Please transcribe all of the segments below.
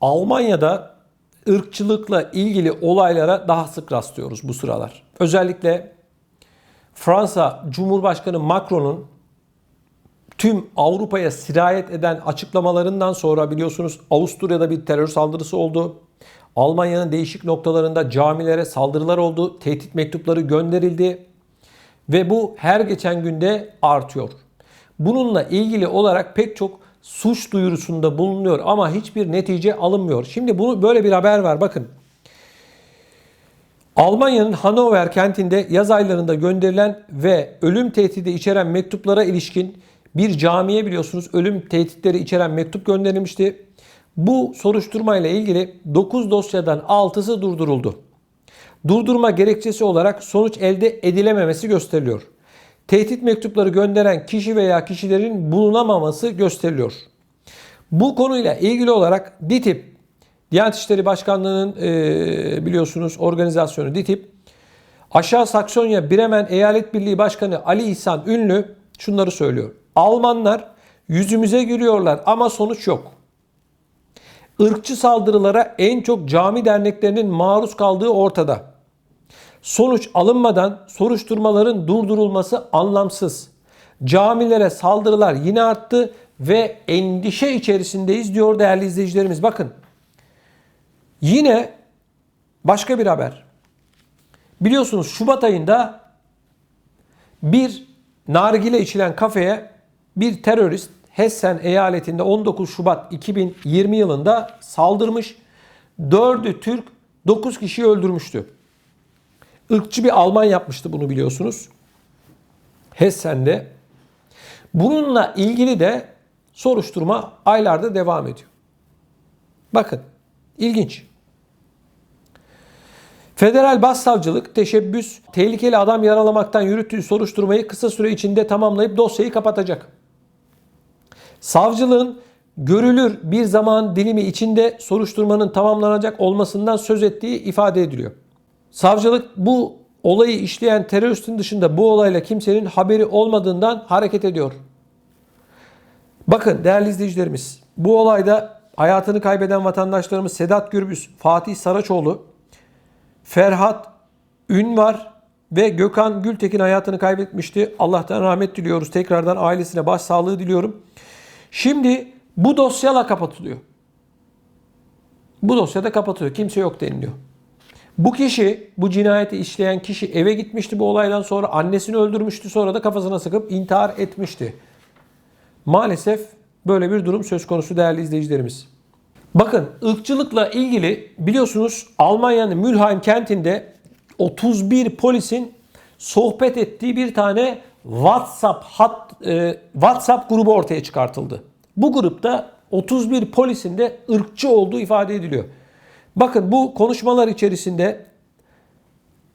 Almanya'da ırkçılıkla ilgili olaylara daha sık rastlıyoruz bu sıralar. Özellikle Fransa Cumhurbaşkanı Macron'un tüm Avrupa'ya sirayet eden açıklamalarından sonra biliyorsunuz Avusturya'da bir terör saldırısı oldu. Almanya'nın değişik noktalarında camilere saldırılar oldu. Tehdit mektupları gönderildi. Ve bu her geçen günde artıyor. Bununla ilgili olarak pek çok suç duyurusunda bulunuyor ama hiçbir netice alınmıyor. Şimdi bunu böyle bir haber var bakın. Almanya'nın Hannover kentinde yaz aylarında gönderilen ve ölüm tehdidi içeren mektuplara ilişkin bir camiye biliyorsunuz ölüm tehditleri içeren mektup gönderilmişti. Bu soruşturmayla ilgili 9 dosyadan 6'sı durduruldu. Durdurma gerekçesi olarak sonuç elde edilememesi gösteriliyor. Tehdit mektupları gönderen kişi veya kişilerin bulunamaması gösteriliyor. Bu konuyla ilgili olarak DİTİB, Diyanet İşleri Başkanlığı'nın e, biliyorsunuz organizasyonu DİTİB, Aşağı Saksonya Bremen Eyalet Birliği Başkanı Ali İhsan Ünlü şunları söylüyor. Almanlar yüzümüze gülüyorlar ama sonuç yok. Irkçı saldırılara en çok cami derneklerinin maruz kaldığı ortada. Sonuç alınmadan soruşturmaların durdurulması anlamsız. Camilere saldırılar yine arttı ve endişe içerisindeyiz diyor değerli izleyicilerimiz. Bakın yine başka bir haber. Biliyorsunuz Şubat ayında bir nargile içilen kafeye bir terörist Hessen eyaletinde 19 Şubat 2020 yılında saldırmış. 4'ü Türk, 9 kişiyi öldürmüştü. Irkçı bir Alman yapmıştı bunu biliyorsunuz. Hessen'de. Bununla ilgili de soruşturma aylarda devam ediyor. Bakın ilginç. Federal Başsavcılık teşebbüs tehlikeli adam yaralamaktan yürüttüğü soruşturmayı kısa süre içinde tamamlayıp dosyayı kapatacak. Savcılığın görülür bir zaman dilimi içinde soruşturmanın tamamlanacak olmasından söz ettiği ifade ediliyor. Savcılık bu olayı işleyen teröristin dışında bu olayla kimsenin haberi olmadığından hareket ediyor. Bakın değerli izleyicilerimiz bu olayda hayatını kaybeden vatandaşlarımız Sedat Gürbüz, Fatih Saraçoğlu, Ferhat Ünvar ve Gökhan Gültekin hayatını kaybetmişti. Allah'tan rahmet diliyoruz. Tekrardan ailesine başsağlığı diliyorum. Şimdi bu dosyala kapatılıyor. Bu dosyada kapatılıyor. Kimse yok deniliyor. Bu kişi, bu cinayeti işleyen kişi eve gitmişti bu olaydan sonra. Annesini öldürmüştü. Sonra da kafasına sıkıp intihar etmişti. Maalesef böyle bir durum söz konusu değerli izleyicilerimiz. Bakın ırkçılıkla ilgili biliyorsunuz Almanya'nın Mülheim kentinde 31 polisin sohbet ettiği bir tane WhatsApp hat e, WhatsApp grubu ortaya çıkartıldı. Bu grupta 31 polisin de ırkçı olduğu ifade ediliyor. Bakın bu konuşmalar içerisinde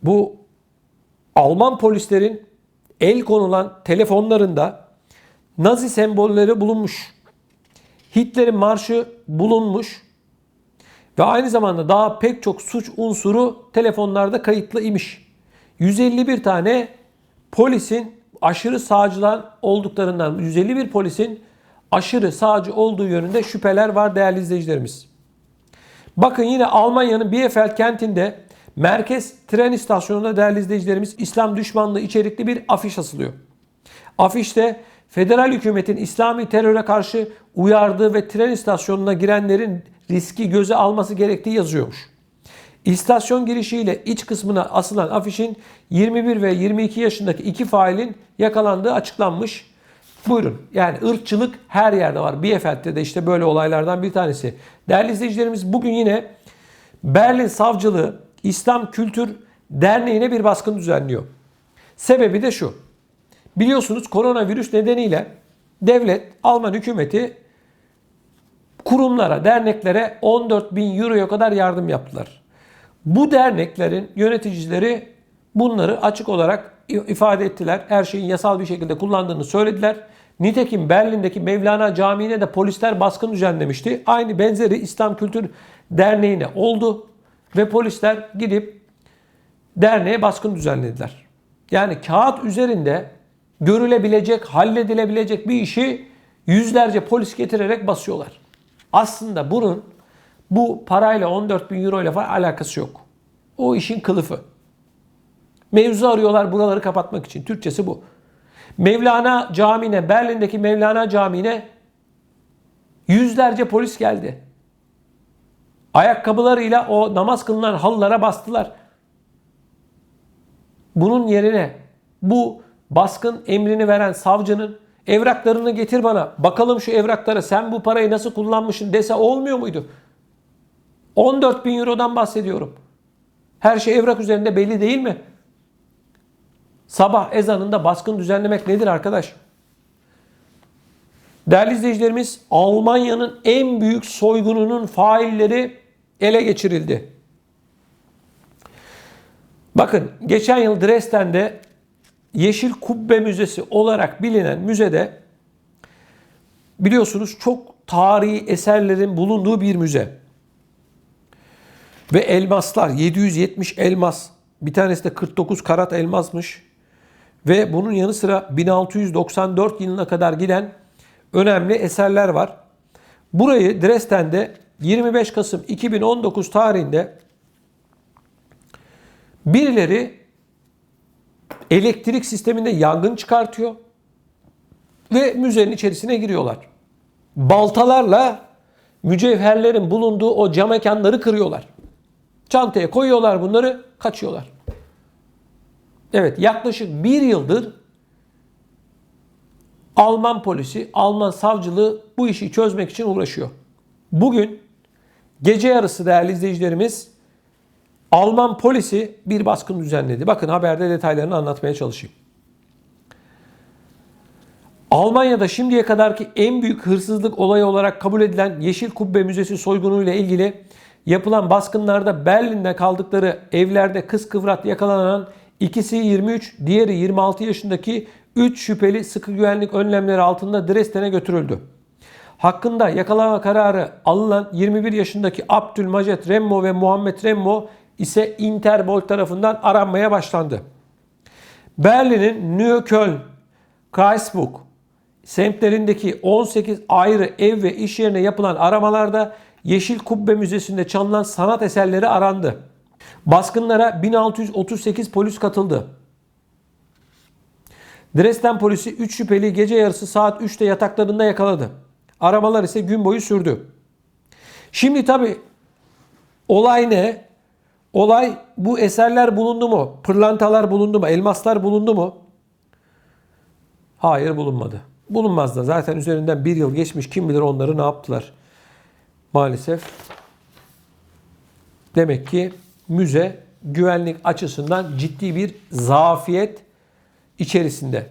bu Alman polislerin el konulan telefonlarında Nazi sembolleri bulunmuş. Hitler'in marşı bulunmuş. Ve aynı zamanda daha pek çok suç unsuru telefonlarda kayıtlı imiş. 151 tane polisin aşırı sağcılar olduklarından 151 polisin aşırı sağcı olduğu yönünde şüpheler var değerli izleyicilerimiz. Bakın yine Almanya'nın Bielefeld kentinde merkez tren istasyonunda değerli izleyicilerimiz İslam düşmanlığı içerikli bir afiş asılıyor. Afişte federal hükümetin İslami teröre karşı uyardığı ve tren istasyonuna girenlerin riski göze alması gerektiği yazıyormuş. İstasyon girişiyle iç kısmına asılan afişin 21 ve 22 yaşındaki iki failin yakalandığı açıklanmış. Buyurun. Yani ırkçılık her yerde var. Bielefeld'de de işte böyle olaylardan bir tanesi. Değerli izleyicilerimiz bugün yine Berlin Savcılığı İslam Kültür Derneği'ne bir baskın düzenliyor. Sebebi de şu. Biliyorsunuz koronavirüs nedeniyle devlet, Alman hükümeti kurumlara, derneklere 14 bin euroya kadar yardım yaptılar. Bu derneklerin yöneticileri bunları açık olarak ifade ettiler. Her şeyin yasal bir şekilde kullandığını söylediler. Nitekim Berlin'deki Mevlana Camii'ne de polisler baskın düzenlemişti. Aynı benzeri İslam Kültür Derneği'ne oldu ve polisler gidip derneğe baskın düzenlediler. Yani kağıt üzerinde görülebilecek, halledilebilecek bir işi yüzlerce polis getirerek basıyorlar. Aslında bunun Bu parayla 14 bin euro ile falan alakası yok. O işin kılıfı. Mevzu arıyorlar buraları kapatmak için. Türkçesi bu. Mevlana Camii'ne, Berlin'deki Mevlana Camii'ne yüzlerce polis geldi. Ayakkabılarıyla o namaz kılınan halılara bastılar. Bunun yerine bu baskın emrini veren savcının evraklarını getir bana. Bakalım şu evraklara sen bu parayı nasıl kullanmışsın dese olmuyor muydu? 14 bin eurodan bahsediyorum. Her şey evrak üzerinde belli değil mi? Sabah ezanında baskın düzenlemek nedir arkadaş? Değerli izleyicilerimiz, Almanya'nın en büyük soygununun failleri ele geçirildi. Bakın geçen yıl Dresden'de Yeşil Kubbe Müzesi olarak bilinen müzede biliyorsunuz çok tarihi eserlerin bulunduğu bir müze. Ve elmaslar 770 elmas bir tanesi de 49 karat elmasmış. Ve bunun yanı sıra 1694 yılına kadar giden önemli eserler var. Burayı Dresden'de 25 Kasım 2019 tarihinde birileri elektrik sisteminde yangın çıkartıyor ve müzenin içerisine giriyorlar. Baltalarla mücevherlerin bulunduğu o cam mekanları kırıyorlar. Çantaya koyuyorlar bunları, kaçıyorlar. Evet yaklaşık bir yıldır Alman polisi, Alman savcılığı bu işi çözmek için uğraşıyor. Bugün gece yarısı değerli izleyicilerimiz Alman polisi bir baskın düzenledi. Bakın haberde detaylarını anlatmaya çalışayım. Almanya'da şimdiye kadarki en büyük hırsızlık olayı olarak kabul edilen Yeşil Kubbe Müzesi soygunu ile ilgili yapılan baskınlarda Berlin'de kaldıkları evlerde kız kıvrat yakalanan ikisi 23, diğeri 26 yaşındaki 3 şüpheli sıkı güvenlik önlemleri altında Dresden'e götürüldü. Hakkında yakalama kararı alınan 21 yaşındaki Abdülmacet Remmo ve Muhammed Remmo ise Interpol tarafından aranmaya başlandı. Berlin'in Neukölln, Kreisburg semtlerindeki 18 ayrı ev ve iş yerine yapılan aramalarda Yeşil Kubbe Müzesi'nde çalınan sanat eserleri arandı. Baskınlara 1638 polis katıldı. Dresden polisi 3 şüpheli gece yarısı saat 3'te yataklarında yakaladı. Aramalar ise gün boyu sürdü. Şimdi tabi olay ne? Olay bu eserler bulundu mu? Pırlantalar bulundu mu? Elmaslar bulundu mu? Hayır bulunmadı. Bulunmaz da zaten üzerinden bir yıl geçmiş kim bilir onları ne yaptılar. Maalesef. Demek ki müze güvenlik açısından ciddi bir zafiyet içerisinde.